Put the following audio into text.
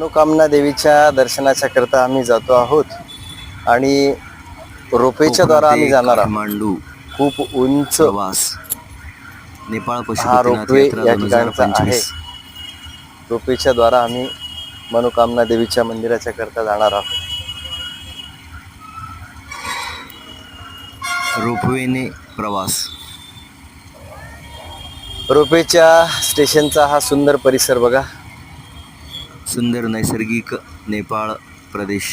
मनोकामना देवीच्या दर्शनाच्या करता आम्ही जातो आहोत. आणि रोपेच्या द्वारा आम्ही जाणार आहोत. मांडू खूप उंच प्रवास. नेपाळ हा रोपवे या ठिकाणचा आहे. रोपेच्या द्वारा आम्ही मनोकामना देवीच्या मंदिराच्या करता जाणार आहोत. रोपवेने प्रवास. रोपेच्या स्टेशनचा हा सुंदर परिसर बघा. सुंदर नैसर्गिक नेपाळ प्रदेश.